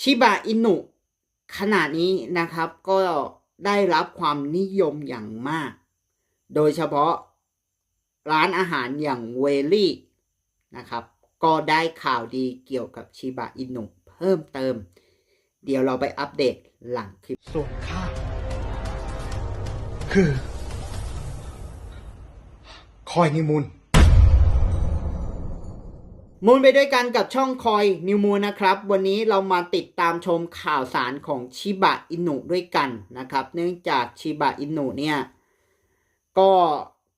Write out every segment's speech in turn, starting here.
ชิบะอินุขณะนี้นะครับก็ได้รับความนิยมอย่างมาก โดยเฉพาะร้านอาหารอย่างเวลี่นะครับ ก็ได้ข่าวดีเกี่ยวกับชิบะอินุเพิ่มเติม เดี๋ยวเราไปอัปเดตหลังคลิปส่วนข้าคือ คอยนิมุน มูลไปด้วยกันกับช่องคอยนิวมูลนะครับ วันนี้เรามาติดตามชมข่าวสารของชิบะอินุด้วยกันนะครับ เนื่องจากชิบะอินุเนี่ย ก็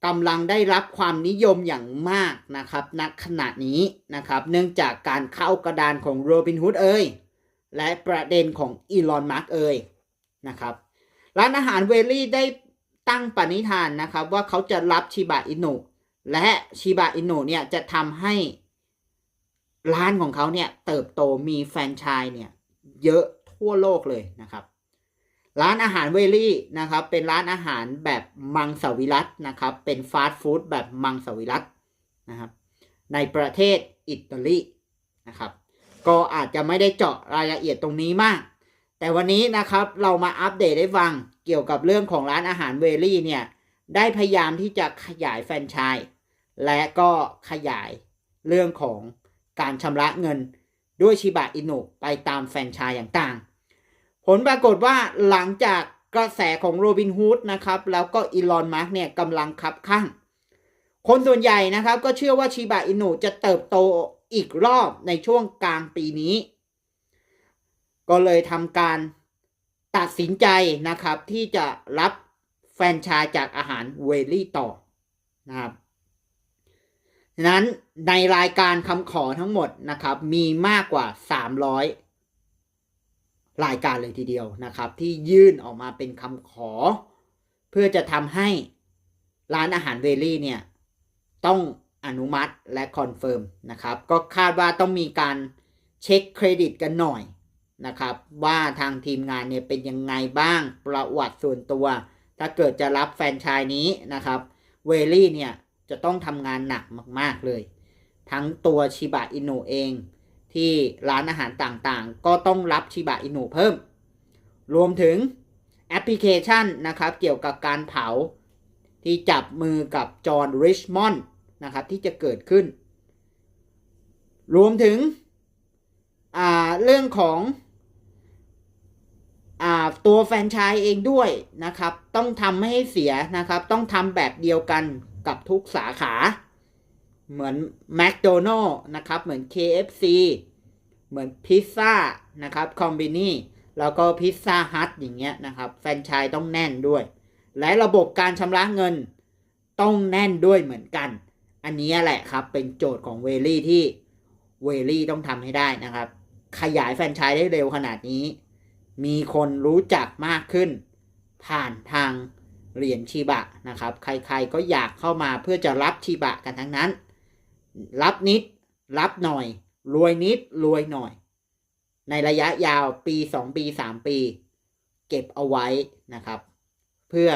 กำลังได้รับความนิยมอย่างมากนะครับณขณะนี้นะครับ เนื่องจากการเข้ากระดานของโรบินฮูดเอ่ยและประเด็นของอีลอนมาร์กเอ่ยนะครับ ร้านอาหารเวลี่ได้ตั้งปณิธานนะครับ ว่าเขาจะรับชิบะอินุและชิบะอินุเนี่ยจะทำให้ ร้านของเขาเนี่ยเติบโตมีแฟรนไชส์เนี่ยเยอะทั่วโลกเลยนะครับ ร้านอาหารเวลี่นะครับเป็นร้านอาหารแบบมังสวิรัตนะครับเป็นฟาสต์ฟู้ดแบบมังสวิรัตนะครับในประเทศอิตาลีนะครับก็อาจจะไม่ได้เจาะรายละเอียดตรงนี้มาก แต่วันนี้นะครับเรามาอัปเดตให้ฟังเกี่ยวกับเรื่องของร้านอาหารเวลี่เนี่ยได้พยายามที่จะขยายแฟรนไชส์และก็ขยายเรื่องของ การชำระเงินด้วยชิบะอินุไปตามแฟรนไชส์ต่าง ผลปรากฏว่าหลังจากกระแสของโรบินฮูดนะครับ แล้วก็อีลอนมาร์กเนี่ยกำลังคับข้าง คนส่วนใหญ่นะครับ ก็เชื่อว่าชิบะอินุจะเติบโตอีกรอบในช่วงกลางปีนี้ ก็เลยทำการตัดสินใจนะครับที่จะรับแฟรนไชส์จากอาหารเวลี่ต่อนะครับ นั้นในรายการคำขอทั้งหมดนะครับ มีมากกว่า 300 รายการเลยทีเดียวนะครับ ที่ยื่นออกมาเป็นคำขอ เพื่อจะทำให้ร้านอาหารเวลี่เนี่ยต้องอนุมัติและคอนเฟิร์มนะครับ ก็คาดว่าต้องมีการเช็คเครดิตกันหน่อยนะครับ ว่าทางทีมงานเนี่ยเป็นยังไงบ้างประวัติส่วนตัว ถ้าเกิดจะรับแฟนชส์นี้นะครับเวลี่เนี่ย จะต้องทำงานหนักมาก ๆ เลย ทั้งตัวชิบะอินุเอง ที่ร้านอาหารต่างๆ ก็ต้องรับชิบะอินุเพิ่ม รวมถึงแอปพลิเคชันนะครับเกี่ยวกับการเผาที่จับมือกับจอห์นริชมอนด์นะครับที่จะเกิดขึ้น รวมถึงเรื่องของอตัวแฟนชส์เองด้วยนะครับ ต้องทำให้เสียนะครับ ต้องทำแบบเดียวกัน กับทุกสาขา เหมือน McDonald นะครับ เหมือน KFC เหมือนพิซซ่านะครับคอมบินี่แล้วก็พิซซ่าฮัทอย่างเงี้ยนะครับ แฟนชส์ต้องแน่นด้วย และระบบการชำระเงินต้องแน่นด้วยเหมือนกัน อันนี้แหละครับเป็นโจทย์ของเวลี่ที่เวลี่ต้องทำให้ได้นะครับ ขยายแฟนชส์ได้เร็วขนาดนี้ มีคนรู้จักมากขึ้น ผ่านทาง เหรียญชีบะนะครับ ใครๆก็อยากเข้ามาเพื่อจะรับชีบะกันทั้งนั้น รับนิด รับหน่อย รวยนิด รวยหน่อย ในระยะยาวปี 2 ปี 3 ปี เก็บเอาไว้นะครับ เพื่อ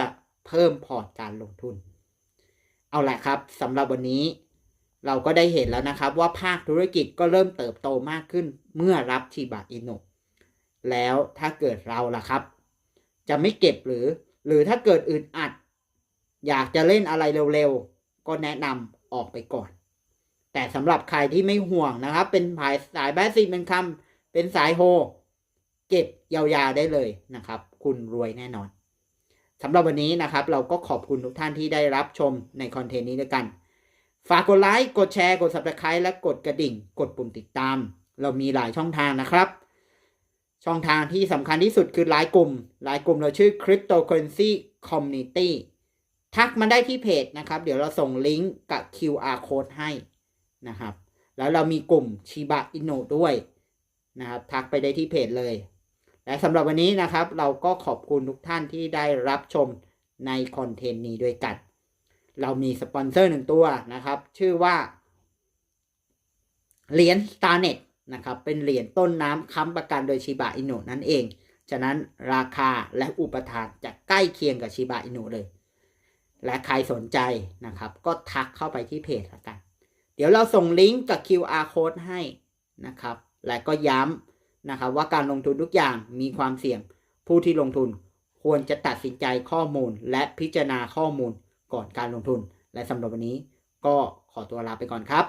เพิ่มพอร์ตการลงทุน เอาแหละครับสำหรับวันนี้เราก็ได้เห็นแล้วนะครับว่าภาคธุรกิจก็เริ่มเติบโตมากขึ้นเมื่อรับชิบะอินุแล้วถ้าเกิดเราล่ะครับ จะไม่เก็บหรือ หรือถ้าเกิดอึดอัด อยากจะเล่นอะไรเร็วๆ ก็แนะนำออกไปก่อน แต่สำหรับใครที่ไม่ห่วงนะครับ เป็นสายสายแบสซีเป็นคำเป็นสายโฮ เก็บยาวๆได้เลยนะครับ คุณรวยแน่นอนสำหรับวันนี้นะครับ เราก็ขอบคุณทุกท่านที่ได้รับชมในคอนเทนต์นี้ด้วยกัน ฝากกดไลค์ กดแชร์ กด subscribe และกดกระดิ่ง กดปุ่มติดตาม เรามีหลายช่องทางนะครับ ช่องทางที่สำคัญที่สุดคือไลน์กลุ่มไลน์กลุ่มเราชื่อ Cryptocurrency Community ทักมาได้ที่เพจนะครับ เดี๋ยวเราส่งลิงก์กับ QR code ให้นะครับ แล้วเรามีกลุ่ม Shiba Inu ด้วยนะครับ ทักไปได้ที่เพจเลย และสำหรับวันนี้นะครับ เราก็ขอบคุณทุกท่านที่ได้รับชมในคอนเทนต์นี้ด้วยกัน เรามีสปอนเซอร์หนึ่งตัวนะครับ ชื่อว่าเหรียญ Starnet นะครับเป็นเหรียญต้นน้ำค้ำประกันโดยชิบะอินุนั่นเอง ฉะนั้นราคาและอุปทานจะใกล้เคียงกับชิบะอินุเลย และใครสนใจนะครับ ก็ทักเข้าไปที่เพจละกัน เดี๋ยวเราส่งลิงก์กับ QR code ให้นะครับ และก็ย้ำนะครับว่าการลงทุนทุกอย่างมีความเสี่ยง ผู้ที่ลงทุนควรจะตัดสินใจข้อมูลและพิจารณาข้อมูลก่อนการลงทุน และสำหรับวันนี้ก็ขอตัวลาไปก่อนครับ